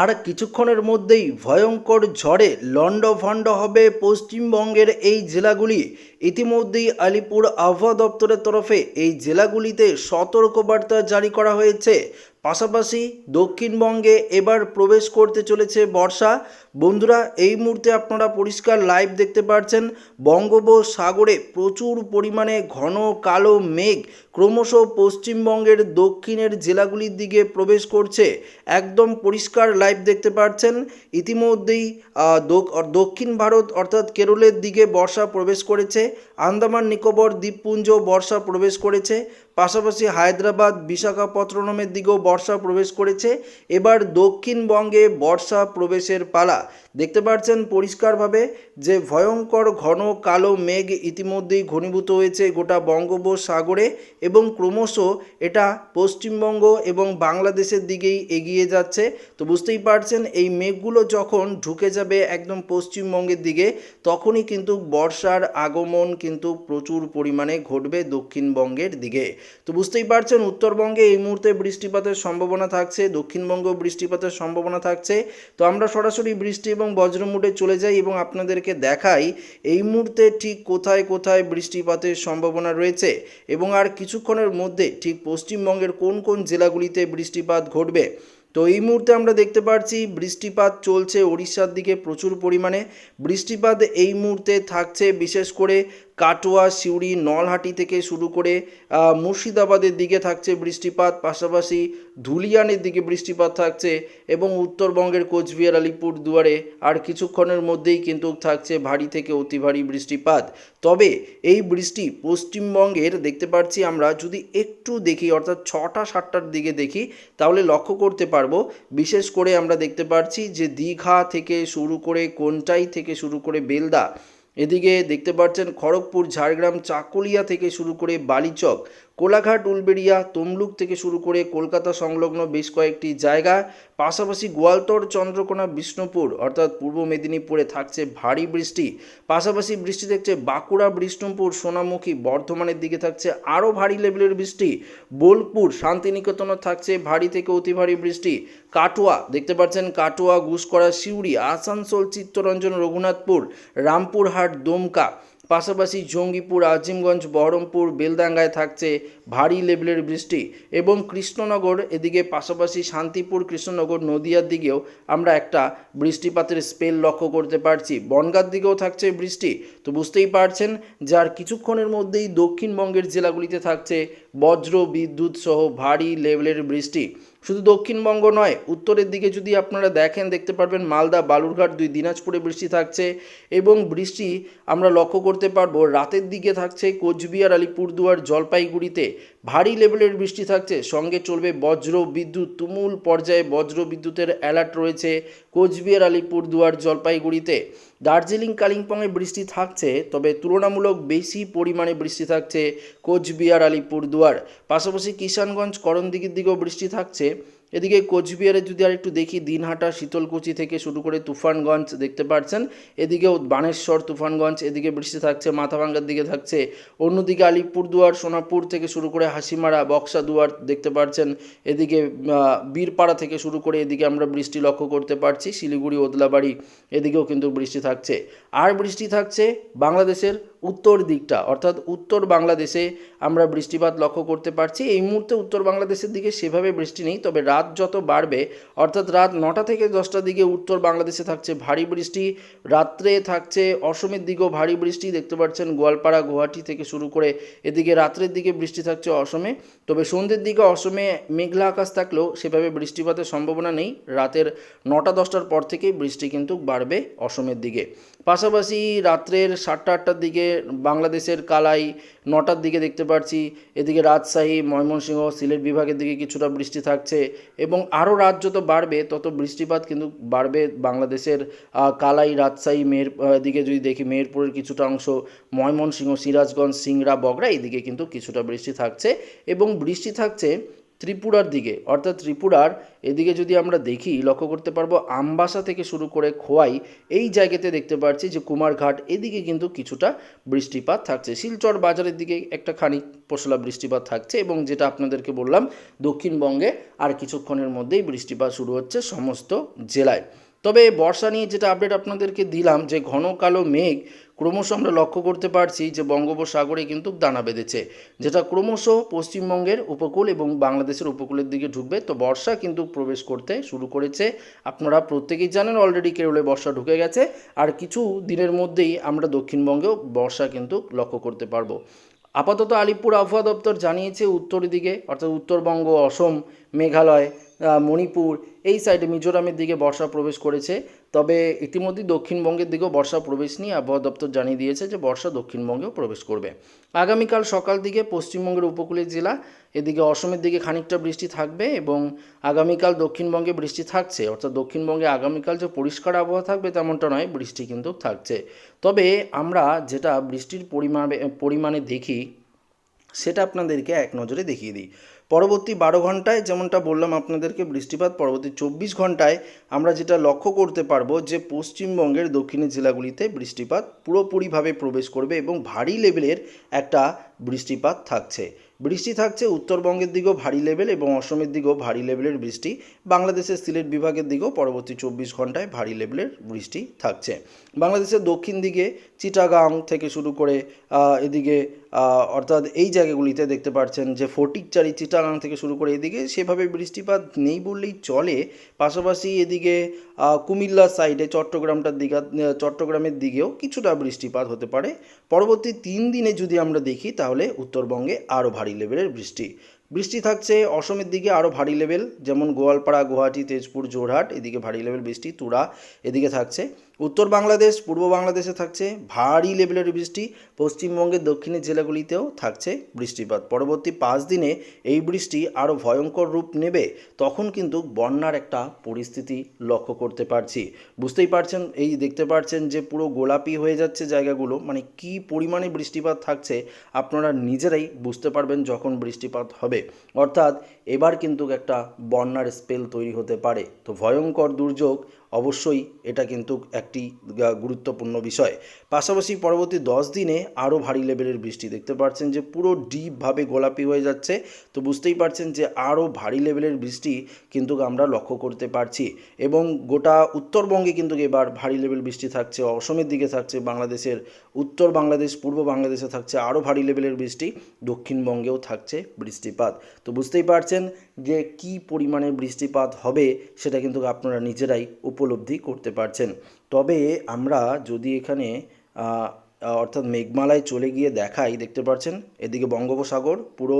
আর কিছুক্ষণের মধ্যেই ভয়ঙ্কর ঝড়ে লণ্ডভণ্ড হবে পশ্চিমবঙ্গের এই জেলাগুলি। ইতিমধ্যেই আলিপুর আবহাওয়া দপ্তরের তরফে এই জেলাগুলিতে সতর্কবার্তা জারি করা হয়েছে। পাশাপাশি দক্ষিণবঙ্গে এবার প্রবেশ করতে চলেছে বর্ষা। বন্ধুরা, এই মুহূর্তে আপনারা পরিষ্কার লাইভ দেখতে পাচ্ছেন বঙ্গোপসাগরে প্রচুর পরিমাণে ঘন কালো মেঘ। ক্রমশ পশ্চিমবঙ্গের দক্ষিণের জেলাগুলির দিকে প্রবেশ করছে। একদম পরিষ্কার লাইভ দেখতে পাচ্ছেন ইতিমধ্যেই দক্ষিণ ভারত অর্থাৎ কেরলের দিকে বর্ষা প্রবেশ করেছে। আন্দামান নিকোবর দ্বীপপুঞ্জ বর্ষা প্রবেশ করেছে। পাশাপাশি হায়দ্রাবাদ, বিশাখাপত্তনমের দিকেও বর্ষা প্রবেশ করেছে। এবার দক্ষিণবঙ্গে বর্ষা প্রবেশের পালা। দেখতে পাচ্ছেন পরিষ্কারভাবে যে ভয়ঙ্কর ঘন কালো মেঘ ইতিমধ্যেই ঘনীভূত হয়েছে গোটা বঙ্গোপসাগরে এবং ক্রমশ এটা পশ্চিমবঙ্গ এবং বাংলাদেশের দিকেই এগিয়ে যাচ্ছে। তো বুঝতেই পারছেন, এই মেঘগুলো যখন ঢুকে যাবে একদম পশ্চিমবঙ্গের দিকে, তখনই কিন্তু বর্ষার আগমন কিন্তু প্রচুর পরিমাণে ঘটবে দক্ষিণবঙ্গের দিকে। তো বুঝতেই পারছেন, উত্তরবঙ্গে এই মুহূর্তে বৃষ্টিপাতের সম্ভাবনা থাকছে, দক্ষিণবঙ্গেও বৃষ্টিপাতের সম্ভাবনা থাকছে। তো আমরা সরাসরি বৃষ্টি এবং বজ্রমুটে চলে যাই এবং আপনাদেরকে দেখাই এই মুহূর্তে ঠিক কোথায় কোথায় বৃষ্টিপাতের সম্ভাবনা রয়েছে এবং আর কিছুক্ষণের মধ্যে ঠিক পশ্চিমবঙ্গের কোন কোন জেলাগুলিতে বৃষ্টিপাত ঘটবে। তো এই মুহূর্তে আমরা দেখতে পাচ্ছি বৃষ্টিপাত চলছে ওড়িশার দিকে প্রচুর পরিমাণে। বৃষ্টিপাত এই মুহূর্তে থাকছে বিশেষ করে কাটোয়া, সিউড়ি, নলহাটি থেকে শুরু করে মুর্শিদাবাদের দিকে থাকছে বৃষ্টিপাত, পাশাপাশি ধুলিয়ানের দিকে বৃষ্টিপাত থাকছে এবং উত্তরবঙ্গের কোচবিহার, আলিপুর দুয়ারে আর কিছুক্ষণের মধ্যেই কিন্তু থাকছে ভারী থেকে অতি ভারী বৃষ্টিপাত। তবে এই বৃষ্টি পশ্চিমবঙ্গের দেখতে পাচ্ছি আমরা, যদি একটু দেখি, অর্থাৎ ছটা, সাতটার দিকে দেখি, তাহলে লক্ষ্য করতে পারব। বিশেষ করে আমরা দেখতে পাচ্ছি যে দীঘা থেকে শুরু করে কোনটাই থেকে শুরু করে বেলদা এদিকে দেখতে পাচ্ছেন খড়গপুর ঝাড়গ্রাম চাকুলিয়া থেকে শুরু করে বালিচক কোলাঘাট, উলবেড়িয়া, তমলুক থেকে শুরু করে কলকাতা সংলগ্ন বেশ কয়েকটি জায়গা, পাশাপাশি গোয়ালতর, চন্দ্রকোনা, বিষ্ণুপুর, অর্থাৎ পূর্ব মেদিনীপুরে থাকছে ভারী বৃষ্টি। পাশাপাশি বৃষ্টি দেখছে বাঁকুড়া, বিষ্ণুপুর, সোনামুখী, বর্ধমানের দিকে থাকছে আরও ভারী লেভেলের বৃষ্টি। বোলপুর শান্তিনিকেতনও থাকছে ভারী থেকে অতি ভারী বৃষ্টি। কাটোয়া, দেখতে পাচ্ছেন কাটোয়া গুসকরা সিউড়ি, আসানসোল, চিত্তরঞ্জন, রঘুনাথপুর, রামপুরহাট, দমকা। পাশাপাশি জঙ্গিপুর, আজিমগঞ্জ, বহরমপুর বেলদাঙ্গায় থাকছে ভারী লেভেলের বৃষ্টি এবং কৃষ্ণনগর, এদিকে পাশাপাশি শান্তিপুর, কৃষ্ণনগর, নদিয়ার দিকেও আমরা একটা বৃষ্টিপাতের স্পেল লক্ষ্য করতে পারছি। বনগাঁর দিকেও থাকছে বৃষ্টি। তো বুঝতেই পারছেন, যার কিছুক্ষণের মধ্যেই দক্ষিণবঙ্গের জেলাগুলিতে থাকছে বজ্র বিদ্যুৎ সহ ভারী লেভেলের বৃষ্টি। শুধু দক্ষিণবঙ্গ নয়, উত্তরের দিকে যদি আপনারা দেখেন, দেখতে পারবেন মালদা, বালুরঘাট, দুই দিনাজপুরে বৃষ্টি থাকছে এবং বৃষ্টি আমরা লক্ষ্য করতে পারব রাতের দিকে থাকছে কোচবিহার, আলিপুরদুয়ার, জলপাইগুড়িতে ভারী লেভেলের বৃষ্টি থাকছে। সঙ্গে চলবে বজ্র বিদ্যুৎ, তুমুল পর্যায়ে বজ্র বিদ্যুতের অ্যালার্ট রয়েছে কোচবিহার, আলিপুরদুয়ার, জলপাইগুড়িতে। দার্জিলিং, কালিম্পংয়ে বৃষ্টি থাকছে, তবে তুলনামূলক বেশি পরিমাণে বৃষ্টি থাকছে কোচবিহার, আলিপুরদুয়ার। পাশাপাশি কিষানগঞ্জ, করণদিঘির দিকেও বৃষ্টি থাকছে। এদিকে কোচবিহারে যদি আর একটু দেখি, দিনহাটা, শীতলকুচি থেকে শুরু করে তুফানগঞ্জ দেখতে পাচ্ছেন এদিকেও বানেশ্বর, তুফানগঞ্জ, এদিকে বৃষ্টি থাকছে, মাথাভাঙ্গার দিকে থাকছে। অন্যদিকে আলিপুরদুয়ার, সোনাপুর থেকে শুরু করে হাসিমারা, বক্সাদুয়ার দেখতে পাচ্ছেন এদিকে বীরপাড়া থেকে শুরু করে এদিকে আমরা বৃষ্টি লক্ষ্য করতে পারছি। শিলিগুড়ি, ওদলাবাড়ি, এদিকেও কিন্তু বৃষ্টি থাকছে। আর বৃষ্টি থাকছে বাংলাদেশের উত্তর দিকটা, অর্থাৎ উত্তর বাংলাদেশে আমরা বৃষ্টিপাত লক্ষ্য করতে পারছি। এই মুহূর্তে উত্তর বাংলাদেশের দিকে সেভাবে বৃষ্টি নেই, তবে রাত যত বাড়বে, অর্থাৎ রাত নটা থেকে দশটার দিকে উত্তর বাংলাদেশে থাকছে ভারী বৃষ্টি, রাত্রে থাকছে অসমের দিকেও ভারী বৃষ্টি, দেখতে পাচ্ছেন গোয়ালপাড়া, গুয়াহাটি থেকে শুরু করে এদিকে রাত্রের দিকে বৃষ্টি থাকছে অসমে। তবে সন্ধ্যের দিকে অসমে মেঘলা আকাশ থাকলেও সেভাবে বৃষ্টিপাতের সম্ভাবনা নেই। রাতের নটা দশটার পর থেকেই বৃষ্টি কিন্তু বাড়বে অসমের দিকে। পাশাপাশি রাত্রের সাতটা, আটটার দিকে বাংলাদেশের কালাই নটার দিকে দেখতে পাচ্ছি। এদিকে রাজশাহী, ময়মনসিংহ, সিলেট বিভাগের দিকে কিছুটা বৃষ্টি থাকছে। এবং আরও রাত যত বাড়বে, তত বৃষ্টিপাত কিন্তু বাড়বে বাংলাদেশের কালাই, রাজশাহী, মেহের দিকে যদি দেখি মেহেরপুরের কিছুটা অংশ, ময়মনসিংহ, সিরাজগঞ্জ, সিংড়া বগরা এইদিকে কিন্তু কিছুটা বৃষ্টি থাকছে এবং বৃষ্টি থাকছে ত্রিপুরার দিকে, অর্থাৎ ত্রিপুরার এদিকে যদি আমরা দেখি, লক্ষ্য করতে পারব আমবাসা থেকে শুরু করে খোয়াই, এই জায়গাতে দেখতে পাচ্ছি যে কুমারঘাট এদিকে কিন্তু কিছুটা বৃষ্টিপাত থাকছে। শিলচর বাজারের দিকে একটা খানিক পশলা বৃষ্টিপাত থাকছে এবং যেটা আপনাদেরকে বললাম, দক্ষিণবঙ্গে আর কিছুক্ষণের মধ্যেই বৃষ্টিপাত শুরু হচ্ছে সমস্ত জেলায়। তবে বর্ষা নিয়ে যেটা আপডেট আপনাদেরকে দিলাম, যে ঘন কালো মেঘ ক্রমশ আমরা লক্ষ্য করতে পারছি যে বঙ্গোপসাগরে কিন্তু দানা বেঁধেছে, যেটা ক্রমশ পশ্চিমবঙ্গের উপকূল এবং বাংলাদেশের উপকূলের দিকে ঢুকবে। তো বর্ষা কিন্তু প্রবেশ করতে শুরু করেছে। আপনারা প্রত্যেকেই জানেন অলরেডি কেরলে বর্ষা ঢুকে গেছে। আর কিছু দিনের মধ্যেই আমরা দক্ষিণবঙ্গেও বর্ষা কিন্তু লক্ষ্য করতে পারব। আপাতত আলিপুর আবহাওয়া দপ্তর জানিয়েছে, উত্তর দিকে, অর্থাৎ উত্তরবঙ্গ, অসম, মেঘালয় মণিপুর, এই সাইডে মিজোরামের দিকে বর্ষা প্রবেশ করেছে। তবে ইতিমধ্যেই দক্ষিণবঙ্গের দিকেও বর্ষা প্রবেশ নিয়ে আবহাওয়া দপ্তর জানিয়ে দিয়েছে যে বর্ষা দক্ষিণবঙ্গেও প্রবেশ করবে। আগামীকাল সকাল দিকে পশ্চিমবঙ্গের উপকূলের জেলা, এদিকে অসমের দিকে খানিকটা বৃষ্টি থাকবে এবং আগামীকাল দক্ষিণবঙ্গে বৃষ্টি থাকছে। অর্থাৎ দক্ষিণবঙ্গে আগামীকাল যে পরিষ্কার আবহাওয়া থাকবে তেমনটা নয়, বৃষ্টি কিন্তু থাকছে। তবে আমরা যেটা বৃষ্টির পরিমাণে পরিমাণে দেখি, সেটা আপনাদেরকে এক নজরে দেখিয়ে দিই। পরবর্তী বারো ঘন্টায় যেমনটা বললাম আপনাদেরকে বৃষ্টিপাত, পরবর্তী চব্বিশ ঘন্টায় আমরা যেটা লক্ষ্য করতে পারব যে পশ্চিমবঙ্গের দক্ষিণের জেলাগুলিতে বৃষ্টিপাত পুরোপুরিভাবে প্রবেশ করবে এবং ভারী লেভেলের একটা বৃষ্টিপাত থাকছে। বৃষ্টি থাকছে উত্তরবঙ্গের দিকেও ভারী লেভেল এবং অসমের দিকেও ভারী লেভেলের বৃষ্টি। বাংলাদেশের সিলেট বিভাগের দিকেও পরবর্তী চব্বিশ ঘন্টায় ভারী লেভেলের বৃষ্টি থাকছে। বাংলাদেশের দক্ষিণ দিকে চিটাগাং থেকে শুরু করে এদিকে অর্থাৎ এই জায়গাগুলিতে দেখতে পাচ্ছেন যে ফটিকচারি চিটাগাং থেকে শুরু করে এদিকে সেভাবে বৃষ্টিপাত নেই বললেই চলে। পাশাপাশি এদিকে কুমিল্লা সাইডে চট্টগ্রামটার দিকে চট্টগ্রামের দিকেও কিছুটা বৃষ্টিপাত হতে পারে। পরবর্তী তিন দিনে যদি আমরা দেখি তাহলে উত্তরবঙ্গে আরও ভারী লেভেলের বৃষ্টি। বৃষ্টি থাকছে অসমের দিকে আরও ভারী লেভেল, যেমন গোয়ালপাড়া, গুয়াহাটি, তেজপুর জোরহাট এদিকে ভারী লেভেল বৃষ্টি, তুরা এদিকে থাকছে। উত্তর বাংলাদেশ, পূর্ব বাংলাদেশে থাকছে ভারী লেভেলের বৃষ্টি, পশ্চিমবঙ্গের দক্ষিণের জেলাগুলিতেও থাকছে বৃষ্টিপাত। পরবর্তী পাঁচ দিনে এই বৃষ্টি আরও ভয়ঙ্কর রূপ নেবে, তখন কিন্তু বন্যার একটা পরিস্থিতি লক্ষ্য করতে পারছি। বুঝতেই পারছেন, এই দেখতে পারছেন যে পুরো গোলাপি হয়ে যাচ্ছে জায়গাগুলো মানে কি পরিমাণে বৃষ্টিপাত থাকছে আপনারা নিজেরাই বুঝতে পারবেন যখন বৃষ্টিপাত হবে। অর্থাৎ এবার কিন্তু একটা বন্যার স্পেল তৈরি হতে পারে। তো ভয়ঙ্কর দুর্যোগ, অবশ্যই এটা কিন্তু একটি গুরুত্বপূর্ণ বিষয়। পাশাপাশি পরবর্তী দশ দিনে আরও ভারী লেভেলের বৃষ্টি। দেখতে পাচ্ছেন যে পুরো ডিপভাবে গোলাপি হয়ে যাচ্ছে। তো বুঝতেই পারছেন যে আরও ভারী লেভেলের বৃষ্টি কিন্তু আমরা লক্ষ্য করতে পারছি। এবং গোটা উত্তরবঙ্গে কিন্তু এবার ভারী লেভেল বৃষ্টি থাকছে। অসমের দিকে থাকছে, বাংলাদেশের উত্তর বাংলাদেশ, পূর্ব বাংলাদেশে থাকছে আরও ভারী লেভেলের বৃষ্টি। দক্ষিণবঙ্গেও থাকছে বৃষ্টিপাত। তো বুঝতেই পারছেন যে কি পরিমাণে বৃষ্টিপাত হবে সেটা কিন্তু আপনারা নিজেরাই উপলব্ধি করতে পারছেন। তবে আমরা যদি এখানে অর্থাৎ মেঘমালায় চলে গিয়ে দেখাই, দেখতে পাচ্ছেন এদিকে বঙ্গোপসাগর, পুরো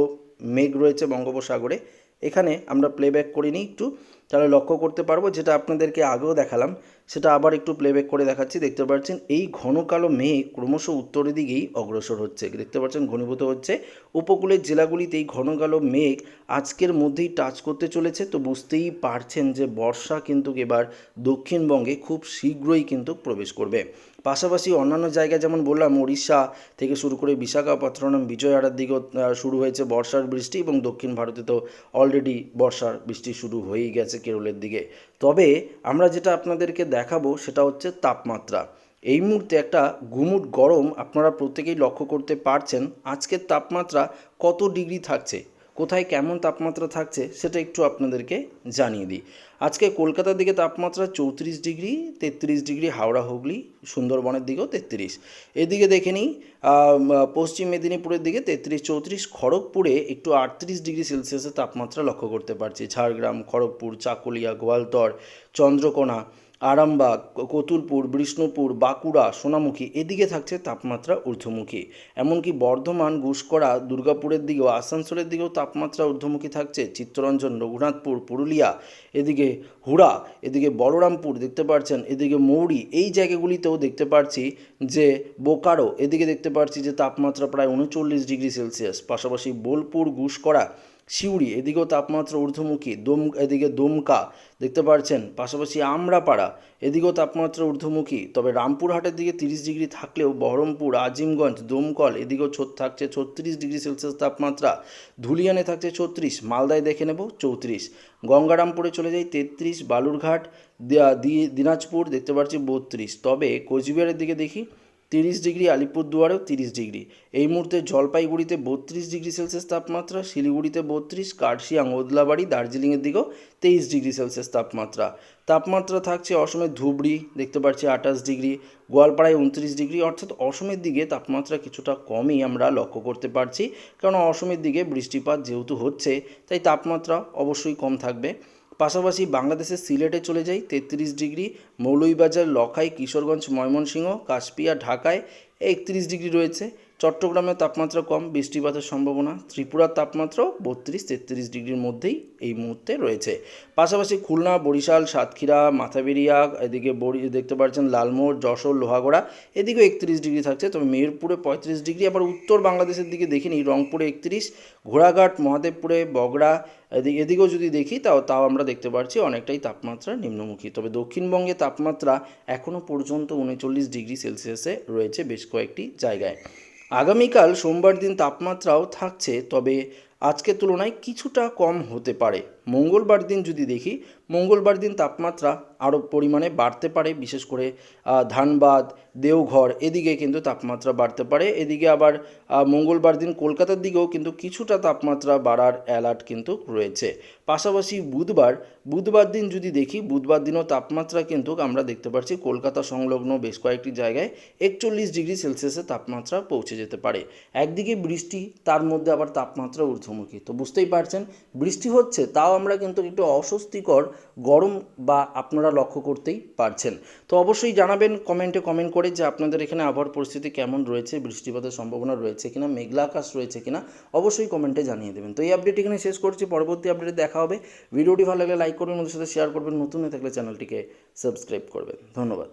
মেঘ রয়েছে বঙ্গোপসাগরে। এখানে আমরা প্লেব্যাক করে নিই একটু। তাহলে লক্ষ্য করতে পারব, যেটা আপনাদেরকে আগেও দেখালাম সেটা আবার একটু প্লেব্যাক করে দেখাচ্ছি। দেখতে পাচ্ছেন, এই ঘন কালো মেঘ ক্রমশ উত্তরের দিকেই অগ্রসর হচ্ছে। দেখতে পাচ্ছেন, ঘনীভূত হচ্ছে। উপকূলের জেলাগুলিতে এই ঘন কালো মেঘ আজকের মধ্যেই টাচ করতে চলেছে। তো বুঝতেই পারছেন যে বর্ষা কিন্তু এবার দক্ষিণবঙ্গে খুব শীঘ্রই কিন্তু প্রবেশ করবে। পাশাপাশি অন্যান্য জায়গায় যেমন বললাম উড়িষ্যা থেকে শুরু করে বিশাখাপত্তনম বিজয়ওয়াড়ার দিকেও শুরু হয়েছে বর্ষার বৃষ্টি এবং দক্ষিণ ভারতে তো অলরেডি বর্ষার বৃষ্টি শুরু হয়েই গেছে কেরলের দিকে। তবে আমরা যেটা আপনাদেরকে দেখাবো সেটা হচ্ছে তাপমাত্রা। এই মুহূর্তে একটা গুমুট গরম আপনারা প্রত্যেকেই লক্ষ্য করতে পারছেন। আজকের তাপমাত্রা কত ডিগ্রি থাকছে? কোথায় কেমন তাপমাত্রা থাকছে সেটা একটু আপনাদেরকে জানিয়ে দিই। আজকে কলকাতার দিকে তাপমাত্রা চৌত্রিশ ডিগ্রি, তেত্রিশ ডিগ্রি, হাওড়া, হুগলি, সুন্দরবনের দিকেও তেত্রিশ। এদিকে দেখে নিই পশ্চিম মেদিনীপুরের দিকে তেত্রিশ চৌত্রিশ, খড়গপুরে একটু আটত্রিশ ডিগ্রি সেলসিয়াসের তাপমাত্রা লক্ষ্য করতে পারছি। ঝাড়গ্রাম, খড়গপুর, চাকুলিয়া, গোয়ালতর, চন্দ্রকোনা আরামবাগ, কতুলপুর, বিষ্ণুপুর, বাঁকুড়া, সোনামুখী এদিকে থাকছে তাপমাত্রা ঊর্ধ্বমুখী। এমনকি বর্ধমান গুসকরা দুর্গাপুরের দিকেও, আসানসোলের দিকেও তাপমাত্রা ঊর্ধ্বমুখী থাকছে। চিত্তরঞ্জন, রঘুনাথপুর, পুরুলিয়া, এদিকে হুড়া, এদিকে বলরামপুর দেখতে পাচ্ছেন এদিকে মৌরি, এই জায়গাগুলিতেও দেখতে পাচ্ছি যে বোকারো, এদিকে দেখতে পাচ্ছি যে তাপমাত্রা প্রায় উনচল্লিশ ডিগ্রি সেলসিয়াস। পাশাপাশি বোলপুর গুসকরা সিউড়ি এদিকেও তাপমাত্রা ঊর্ধ্বমুখী, দম, এদিকে দমকা, দেখতে পাচ্ছেন পাশাপাশি আমরাপাড়া, এদিকেও তাপমাত্রা ঊর্ধ্বমুখী, তবে রামপুরহাটের দিকে তিরিশ ডিগ্রি থাকলেও বহরমপুর, আজিমগঞ্জ, দমকল, এদিকেও থাকছে ছত্রিশ ডিগ্রি সেলসিয়াস তাপমাত্রা। ধুলিয়ানে থাকছে ছত্রিশ, মালদায় দেখে নেব চৌত্রিশ। গঙ্গারামপুরে চলে যাই তেত্রিশ, বালুরঘাট দিনাজপুর, দেখতে পাচ্ছি বত্রিশ। তবে কোচবিহারের দিকে দেখি তিরিশ ডিগ্রি, আলিপুরদুয়ারেও তিরিশ ডিগ্রি। এই মুহূর্তে জলপাইগুড়িতে বত্রিশ ডিগ্রি সেলসিয়াস তাপমাত্রা, শিলিগুড়িতে বত্রিশ, কার্শিয়াং ওদলাবাড়ি দার্জিলিংয়ের দিকেও তেইশ ডিগ্রি সেলসিয়াস তাপমাত্রা। তাপমাত্রা থাকছে অসমের ধুবড়ি, দেখতে পাচ্ছি আঠাশ ডিগ্রি, গোয়ালপাড়ায় উনত্রিশ ডিগ্রি, অর্থাৎ অসমের দিকে তাপমাত্রা কিছুটা কমই আমরা লক্ষ্য করতে পারছি, কারণ অসমের দিকে বৃষ্টিপাত যেহেতু হচ্ছে, তাই তাপমাত্রা অবশ্যই কম থাকবে। পাশাপাশি বাংলাদেশের সিলেটে চলে যাই তেত্রিশ ডিগ্রি মৌলভীবাজার, লখাই, কিশোরগঞ্জ, ময়মনসিংহ, কাশপিয়া, ঢাকায় একত্রিশ ডিগ্রি রয়েছে। চট্টগ্রামের তাপমাত্রা কম, বৃষ্টিপাতের সম্ভাবনা, ত্রিপুরার তাপমাত্রাও বত্রিশ, তেত্রিশ ডিগ্রির মধ্যেই এই মুহূর্তে রয়েছে। পাশাপাশি খুলনা, বরিশাল, সাতক্ষীরা, মাথাবেরিয়া, এদিকে বড়ি দেখতে পাচ্ছেন লালমোড় যশোর, লোহাগড়া, এদিকেও একত্রিশ ডিগ্রি থাকছে, তবে মেহেরপুরে পঁয়ত্রিশ ডিগ্রি, আবার উত্তর বাংলাদেশের দিকে দেখিনি, রংপুরে একত্রিশ, ঘোড়াঘাট, মহাদেবপুরে বগড়া এদিকে এদিকেও যদি দেখি, তাও তাও আমরা দেখতে পাচ্ছি অনেকটাই তাপমাত্রা নিম্নমুখী। তবে দক্ষিণবঙ্গে তাপমাত্রা এখনও পর্যন্ত উনচল্লিশ ডিগ্রি সেলসিয়াসে রয়েছে বেশ কয়েকটি জায়গায়। আগামীকাল সোমবার দিন তাপমাত্রাও থাকছে, তবে আজকের তুলনায় কিছুটা কম হতে পারে। মঙ্গলবার দিন যদি দেখি মঙ্গলবার দিন তাপমাত্রা আরও পরিমাণে বাড়তে পারে, বিশেষ করে ধানবাদ, দেওঘর, এদিকে কিন্তু তাপমাত্রা বাড়তে পারে। এদিকে আবার মঙ্গলবার দিন কলকাতার দিকেও কিন্তু কিছুটা তাপমাত্রা বাড়ার অ্যালার্ট কিন্তু রয়েছে। পাশাপাশি বুধবার বুধবার দিন যদি দেখি, বুধবার দিনও তাপমাত্রা কিন্তু আমরা দেখতে পাচ্ছি কলকাতা সংলগ্ন বেশ কয়েকটি জায়গায় একচল্লিশ ডিগ্রি সেলসিয়াসের তাপমাত্রা পৌঁছে যেতে পারে। একদিকে বৃষ্টি, তার মধ্যে আবার তাপমাত্রা ঊর্ধ্বমুখী। তো বুঝতেই পারছেন, বৃষ্টি হচ্ছে, তাও আমরা কিন্তু একটু অস্বস্তিকর গরম বা আপনারা লক্ষ্য করতেই পারছেন। তো অবশ্যই জানাবেন, কমেন্টে কমেন্ট করে যে আপনাদের এখানে আবহাওয়ার পরিস্থিতি কেমন রয়েছে, বৃষ্টিপাতের সম্ভাবনা রয়েছে কিনা, মেঘলা আকাশ রয়েছে কিনা, অবশ্যই কমেন্টে জানিয়ে দেবেন। তো এই আপডেট এখানে শেষ করছি, পরবর্তী আপডেটে দেখা হবে। ভিডিওটি ভালো লাগলে লাইক করবেন ওদের সাথে শেয়ার করবেন, নতুন হয়ে থাকলে চ্যানেলটিকে সাবস্ক্রাইব করবেন। ধন্যবাদ।